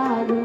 I'm not Chicago.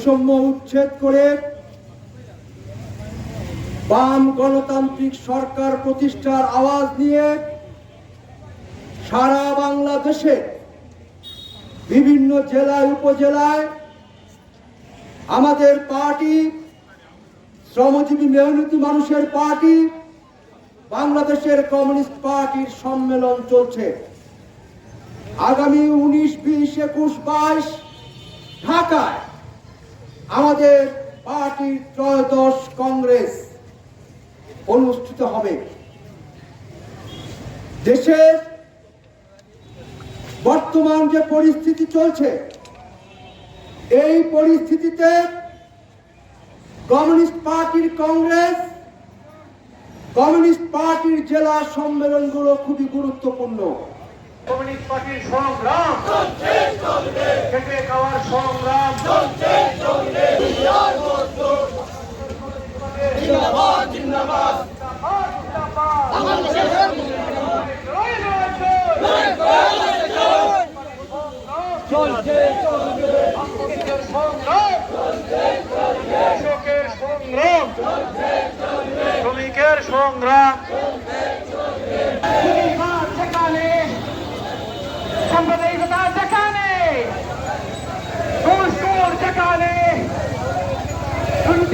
বৈষম্য উচ্ছেদ করে বাম গণতান্ত্রিক সরকার প্রতিষ্ঠার আওয়াজ নিয়ে সারা বাংলাদেশে বিভিন্ন জেলায়, উপজেলায় আমাদের পার্টি, শ্রমজীবী মেহনতি মানুষের পার্টি, বাংলাদেশের কমিউনিস্ট পার্টির সম্মেলন চলছে। আগামী উনিশ, বিশ, একুশ, বাইশ ঢাকায় আমাদের পার্টির ত্রয়োদশ কংগ্রেস অনুষ্ঠিত হবে। দেশের বর্তমান যে পরিস্থিতি চলছে, এই পরিস্থিতিতে কমিউনিস্ট পার্টির কংগ্রেস, কমিউনিস্ট পার্টির জেলা সম্মেলনগুলো খুবই গুরুত্বপূর্ণ। কমিউনিস্ট পার্টির সংগ্রাম। খেটে খাওয়ার সংগ্রাম। কৃষকের সংগ্রাম। শ্রমিকের সংগ্রাম।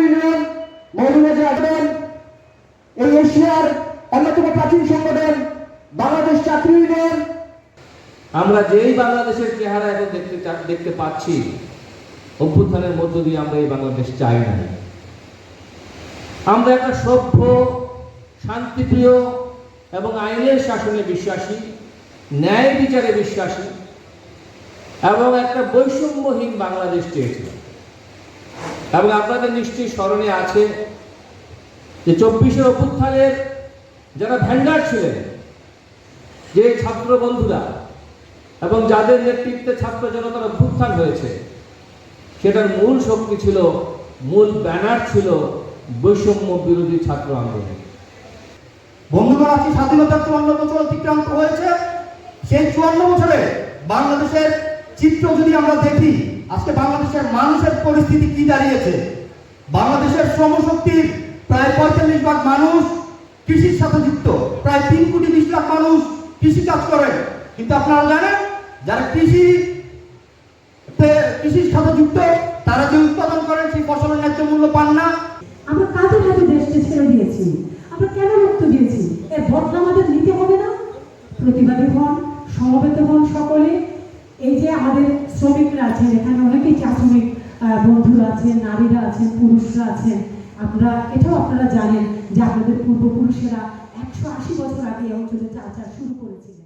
ইউনিয়ন এই এশিয়ার অন্যতম প্রাচীন সংগঠন, বাংলাদেশ ছাত্র ইউনিয়ন। আমরা যেই বাংলাদেশের চেহারা এখন দেখতে দেখতে পাচ্ছি, অভ্যুত্থানের মধ্য দিয়ে আমরা এই বাংলাদেশ চাই না। আমরা একটা সভ্য, শান্তিপ্রিয় এবং আইনের শাসনে বিশ্বাসী, ন্যায় বিচারে বিশ্বাসী এবং একটা বৈষম্যহীন বাংলাদেশ চেয়েছিলাম। এবং আপনাদের নিশ্চয়ই স্মরণে আছে যে চব্বিশের অভ্যুত্থানের যারা ভ্যান্ডার ছিলেন, যে ছাত্র বন্ধুরা এবং যাদের নেতৃত্বে ছাত্র জনতার অভ্যুত্থান হয়েছে, সেটার মূল শক্তি ছিল, মূল ব্যানার ছিল বৈষম্য বিরোধী ছাত্র আন্দোলন। বন্ধুগণ আজকে স্বাধীনতার চুয়ান্ন বছর অতিক্রান্ত হয়েছে, সেই চুয়ান্ন বছরে বাংলাদেশের চিত্র যদি আমরা দেখি আজকে বাংলাদেশের মানুষের পরিস্থিতি কি দাঁড়িয়েছে? বাংলাদেশের শ্রমশক্তির প্রায় পঁয়তাল্লিশ ভাগ মানুষ কৃষির সাথে যুক্ত। প্রায় তিন কোটি বিশ লাখ মানুষ কৃষি কাজ করেন কিন্তু আপনারা জানেন, যারা কৃষি কৃষির সাথে যুক্ত, তারা যে উৎপাদন করেন সেই ফসলের ন্যায্য মূল্য পান না। আমরা কাদের হাতে দেশকে ছেড়ে দিয়েছি? আমরা কেন রক্ত দিয়েছি? এর বদলা আমাদের নিতে হবে না? প্রতিবাদী হন, সমবেত হন সকলে। এই যে আমাদের শ্রমিকরা আছেন, এখানে অনেকেই চা শ্রমিক বন্ধুরা আছেন, নারীরা আছেন, পুরুষরা আছেন। আপনারা এটাও আপনারা জানেন যে আপনাদের পূর্বপুরুষেরা একশো আশি বছর আগে এই অঞ্চলে চা চা শুরু করেছিলেন।